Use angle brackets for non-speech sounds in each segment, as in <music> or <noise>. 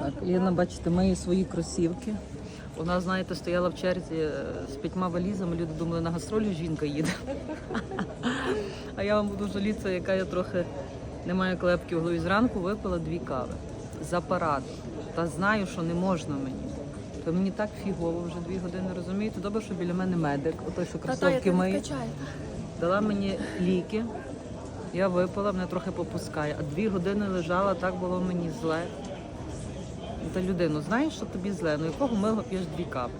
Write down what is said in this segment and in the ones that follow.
Так, Ліна, бачите, має свої кросівки. Вона, знаєте, стояла в черзі е, з п'ятьма валізами. Люди думали, на гастролі жінка їде. <laughs> А я вам буду жалітися, яка я трохи не маю клепки в голові. Зранку випила дві кави з апарату. Та знаю, що не можна мені. То мені так фігово вже дві години, розумієте? Добре, що біля мене медик, отой, що кросовки миє. Дала мені ліки. Я випила, мене трохи попускає. А дві години лежала, так було мені зле. Та людину, знаєш, що тобі зле? Ну якого мило п'єш дві кави?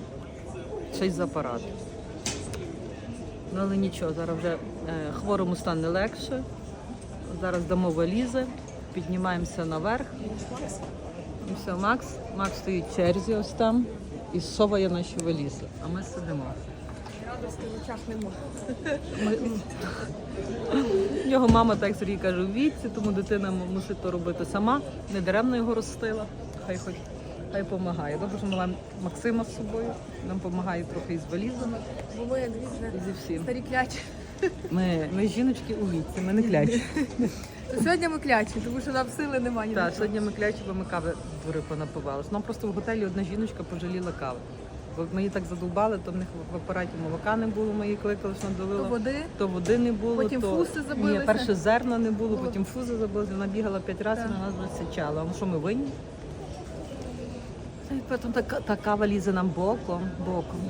Ще й з апарату. Ну але нічого, зараз вже е, хворому стане легше. Зараз дамо валізи, піднімаємося наверх. І все, Макс, Макс стоїть в черзі ось там і соває наші валізи. А ми сидимо. Радості в очах нема. Його мама, так Сергій каже, у віці, тому дитина мусить то робити сама. Не даремно його ростила. Хай хоч хай допомагає. Добре, що ми маємо Максима з собою. Нам допомагає трохи із валізами, Бо ми як і зі всім. старі клячі. Ми, ми жіночки у віці, ми не клячі. То сьогодні ми клячі, тому що нам сили немає. Так, сьогодні ми клячі, бо ми кави дури понапивалися. Нам просто в готелі одна жіночка пожаліла кави. Бо ми її так задовбали, то в них в апараті молока не було, ми її кликали, що То води. То води не було, Потім то фуси забилися. Ні, перше зерна не було, Було. потім фузи забилися. Вона бігала п'ять разів, Так. на нас висичала. А ну що ми винні? Потім така, така валіза нам боком, боком.